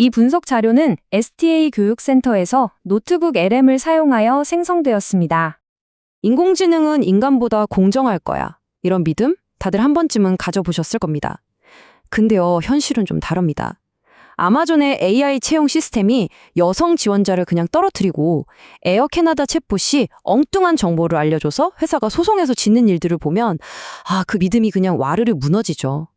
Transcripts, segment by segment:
이 분석 자료는 STA 교육센터에서 노트북 LM을 사용하여 생성되었습니다. 인공지능은 인간보다 공정할 거야. 이런 믿음 다들 한 번쯤은 가져보셨을 겁니다. 근데요, 현실은 좀 다릅니다. 아마존의 AI 채용 시스템이 여성 지원자를 그냥 떨어뜨리고 에어 캐나다 챗봇이 엉뚱한 정보를 알려줘서 회사가 소송해서 짓는 일들을 보면 아, 그 믿음이 그냥 와르르 무너지죠.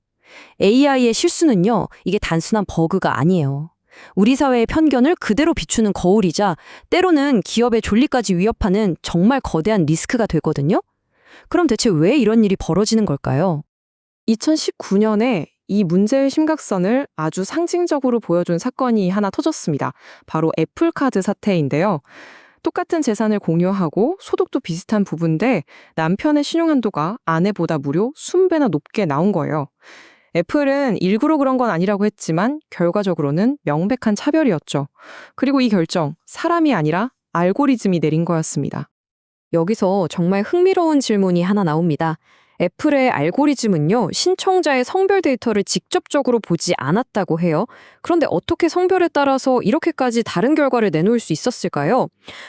AI의 실수는요, 이게 단순한 버그가 아니에요. 우리 사회의 편견을 그대로 비추는 거울이자 때로는 기업의 존리까지 위협하는 정말 거대한 리스크가 되거든요. 그럼 대체 왜 이런 일이 벌어지는 걸까요? 2019년에 이 문제의 심각성을 아주 상징적으로 보여준 사건이 하나 터졌습니다. 바로 애플카드 사태인데요. 똑같은 재산을 공유하고 소득도 비슷한 부부인데 남편의 신용한도가 아내보다 무려 20배나 높게 나온 거예요. 애플은 일부러 그런 건 아니라고 했지만 결과적으로는 명백한 차별이었죠. 그리고 이 결정, 사람이 아니라 알고리즘이 내린 거였습니다. 여기서 정말 흥미로운 질문이 하나 나옵니다. 애플의 알고리즘은요, 신청자의 성별 데이터를 직접적으로 보지 않았다고 해요. 그런데 어떻게 성별에 따라서 이렇게까지 다른 결과를 내놓을 수 있었을까요?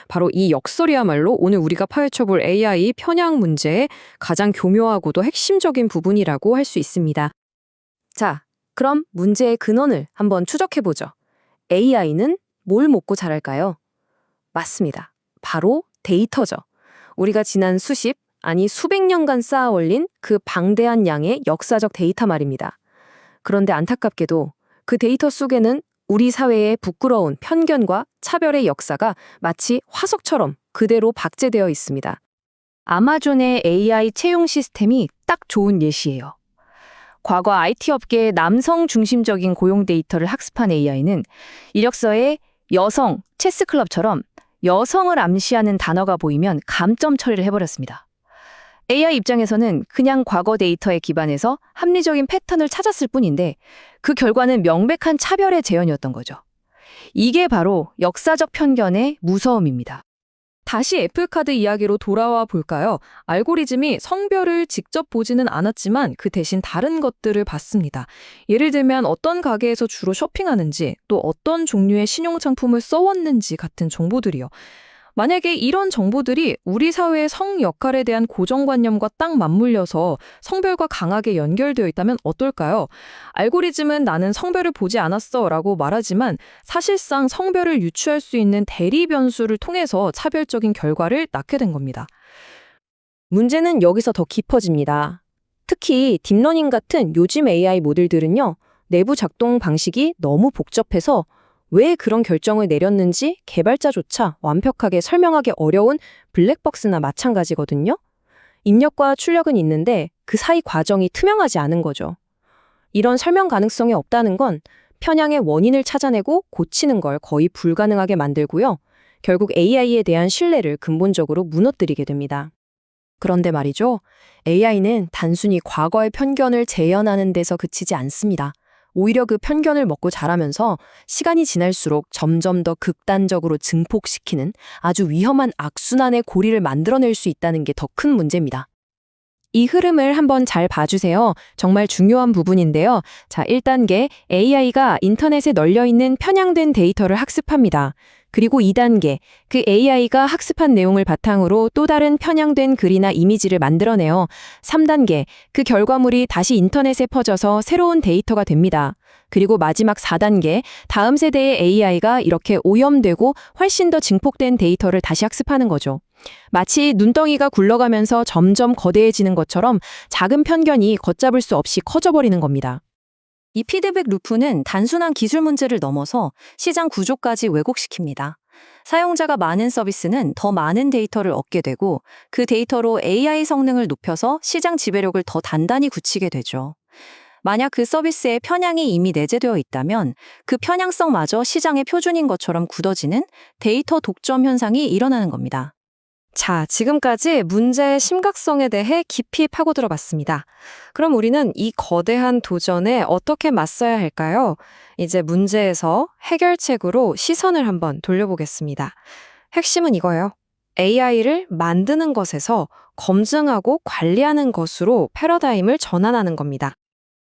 바로 이 역설이야말로 오늘 우리가 파헤쳐볼 AI 편향 문제의 가장 교묘하고도 핵심적인 부분이라고 할 수 있습니다. 자, 그럼 문제의 근원을 한번 추적해보죠. AI는 뭘 먹고 자랄까요? 맞습니다. 바로 데이터죠. 우리가 지난 수십, 아니 수백 년간 쌓아 올린 그 방대한 양의 역사적 데이터 말입니다. 그런데 안타깝게도 그 데이터 속에는 우리 사회의 부끄러운 편견과 차별의 역사가 마치 화석처럼 그대로 박제되어 있습니다. 아마존의 AI 채용 시스템이 딱 좋은 예시예요. 과거 IT 업계의 남성 중심적인 고용 데이터를 학습한 AI는 이력서에 여성, 체스클럽처럼 여성을 암시하는 단어가 보이면 감점 처리를 해버렸습니다. AI 입장에서는 그냥 과거 데이터에 기반해서 합리적인 패턴을 찾았을 뿐인데 그 결과는 명백한 차별의 재현이었던 거죠. 이게 바로 역사적 편견의 무서움입니다. 다시 애플카드 이야기로 돌아와 볼까요? 알고리즘이 성별을 직접 보지는 않았지만 그 대신 다른 것들을 봤습니다. 예를 들면 어떤 가게에서 주로 쇼핑하는지, 또 어떤 종류의 신용상품을 써왔는지 같은 정보들이요. 만약에 이런 정보들이 우리 사회의 성 역할에 대한 고정관념과 딱 맞물려서 성별과 강하게 연결되어 있다면 어떨까요? 알고리즘은 나는 성별을 보지 않았어 라고 말하지만 사실상 성별을 유추할 수 있는 대리 변수를 통해서 차별적인 결과를 낳게 된 겁니다. 문제는 여기서 더 깊어집니다. 특히 딥러닝 같은 요즘 AI 모델들은요, 내부 작동 방식이 너무 복잡해서 왜 그런 결정을 내렸는지 개발자조차 완벽하게 설명하기 어려운 블랙박스나 마찬가지거든요. 입력과 출력은 있는데 그 사이 과정이 투명하지 않은 거죠. 이런 설명 가능성이 없다는 건 편향의 원인을 찾아내고 고치는 걸 거의 불가능하게 만들고요. 결국 AI에 대한 신뢰를 근본적으로 무너뜨리게 됩니다. 그런데 말이죠. AI는 단순히 과거의 편견을 재현하는 데서 그치지 않습니다. 오히려 그 편견을 먹고 자라면서 시간이 지날수록 점점 더 극단적으로 증폭시키는 아주 위험한 악순환의 고리를 만들어낼 수 있다는 게 더 큰 문제입니다. 이 흐름을 한번 잘 봐주세요. 정말 중요한 부분인데요. 자, 1단계 AI가 인터넷에 널려 있는 편향된 데이터를 학습합니다. 그리고 2단계, 그 AI가 학습한 내용을 바탕으로 또 다른 편향된 글이나 이미지를 만들어내요. 3단계, 그 결과물이 다시 인터넷에 퍼져서 새로운 데이터가 됩니다. 그리고 마지막 4단계, 다음 세대의 AI가 이렇게 오염되고 훨씬 더 증폭된 데이터를 다시 학습하는 거죠. 마치 눈덩이가 굴러가면서 점점 거대해지는 것처럼 작은 편견이 걷잡을 수 없이 커져버리는 겁니다. 이 피드백 루프는 단순한 기술 문제를 넘어서 시장 구조까지 왜곡시킵니다. 사용자가 많은 서비스는 더 많은 데이터를 얻게 되고 그 데이터로 AI 성능을 높여서 시장 지배력을 더 단단히 굳히게 되죠. 만약 그 서비스에 편향이 이미 내재되어 있다면 그 편향성마저 시장의 표준인 것처럼 굳어지는 데이터 독점 현상이 일어나는 겁니다. 자, 지금까지 문제의 심각성에 대해 깊이 파고들어 봤습니다. 그럼 우리는 이 거대한 도전에 어떻게 맞서야 할까요? 이제 문제에서 해결책으로 시선을 한번 돌려보겠습니다. 핵심은 이거예요. AI를 만드는 것에서 검증하고 관리하는 것으로 패러다임을 전환하는 겁니다.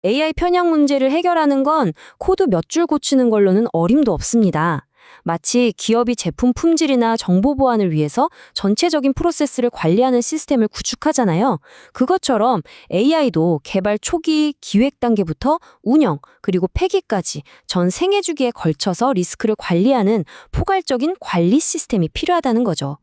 AI 편향 문제를 해결하는 건 코드 몇 줄 고치는 걸로는 어림도 없습니다. 마치 기업이 제품 품질이나 정보 보안을 위해서 전체적인 프로세스를 관리하는 시스템을 구축하잖아요. 그것처럼 AI도 개발 초기 기획 단계부터 운영, 그리고 폐기까지 전 생애 주기에 걸쳐서 리스크를 관리하는 포괄적인 관리 시스템이 필요하다는 거죠.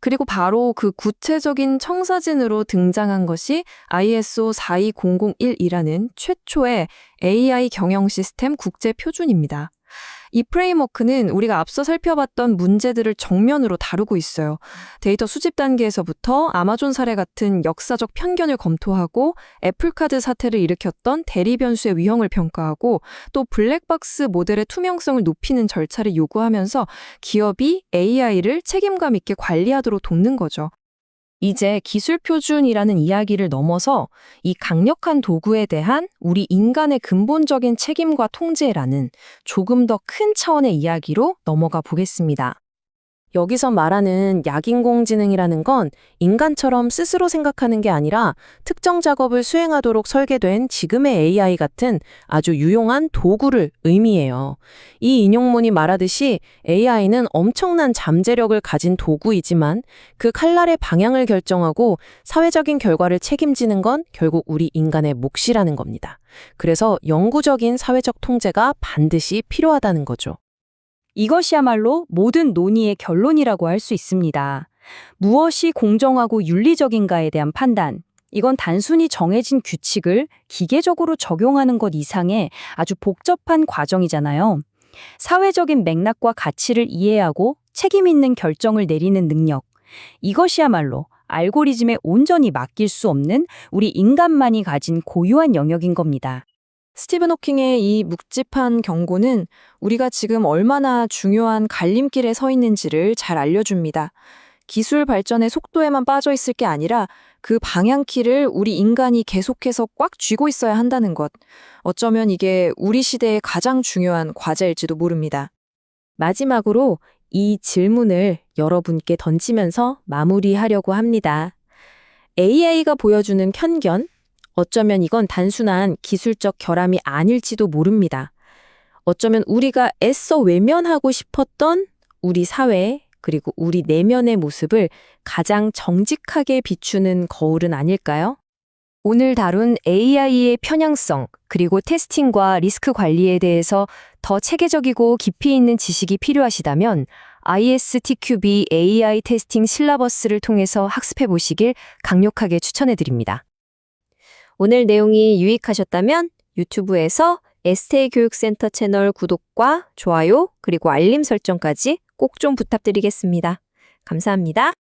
그리고 바로 그 구체적인 청사진으로 등장한 것이 ISO 42001이라는 최초의 AI 경영 시스템 국제 표준입니다. 이 프레임워크는 우리가 앞서 살펴봤던 문제들을 정면으로 다루고 있어요. 데이터 수집 단계에서부터 아마존 사례 같은 역사적 편견을 검토하고 애플카드 사태를 일으켰던 대리 변수의 위험을 평가하고 또 블랙박스 모델의 투명성을 높이는 절차를 요구하면서 기업이 AI를 책임감 있게 관리하도록 돕는 거죠. 이제 기술 표준이라는 이야기를 넘어서 이 강력한 도구에 대한 우리 인간의 근본적인 책임과 통제라는 조금 더 큰 차원의 이야기로 넘어가 보겠습니다. 여기서 말하는 약인공지능이라는 건 인간처럼 스스로 생각하는 게 아니라 특정 작업을 수행하도록 설계된 지금의 AI 같은 아주 유용한 도구를 의미해요. 이 인용문이 말하듯이 AI는 엄청난 잠재력을 가진 도구이지만 그 칼날의 방향을 결정하고 사회적인 결과를 책임지는 건 결국 우리 인간의 몫이라는 겁니다. 그래서 영구적인 사회적 통제가 반드시 필요하다는 거죠. 이것이야말로 모든 논의의 결론이라고 할 수 있습니다. 무엇이 공정하고 윤리적인가에 대한 판단. 이건 단순히 정해진 규칙을 기계적으로 적용하는 것 이상의 아주 복잡한 과정이잖아요. 사회적인 맥락과 가치를 이해하고 책임 있는 결정을 내리는 능력. 이것이야말로 알고리즘에 온전히 맡길 수 없는 우리 인간만이 가진 고유한 영역인 겁니다. 스티븐 호킹의 이 묵직한 경고는 우리가 지금 얼마나 중요한 갈림길에 서 있는지를 잘 알려줍니다. 기술 발전의 속도에만 빠져 있을 게 아니라 그 방향키를 우리 인간이 계속해서 꽉 쥐고 있어야 한다는 것. 어쩌면 이게 우리 시대의 가장 중요한 과제일지도 모릅니다. 마지막으로 이 질문을 여러분께 던지면서 마무리하려고 합니다. AI가 보여주는 편견? 어쩌면 이건 단순한 기술적 결함이 아닐지도 모릅니다. 어쩌면 우리가 애써 외면하고 싶었던 우리 사회, 그리고 우리 내면의 모습을 가장 정직하게 비추는 거울은 아닐까요? 오늘 다룬 AI의 편향성, 그리고 테스팅과 리스크 관리에 대해서 더 체계적이고 깊이 있는 지식이 필요하시다면 ISTQB AI 테스팅 실라버스를 통해서 학습해 보시길 강력하게 추천해 드립니다. 오늘 내용이 유익하셨다면 유튜브에서 에스테이 교육센터 채널 구독과 좋아요, 그리고 알림 설정까지 꼭 좀 부탁드리겠습니다. 감사합니다.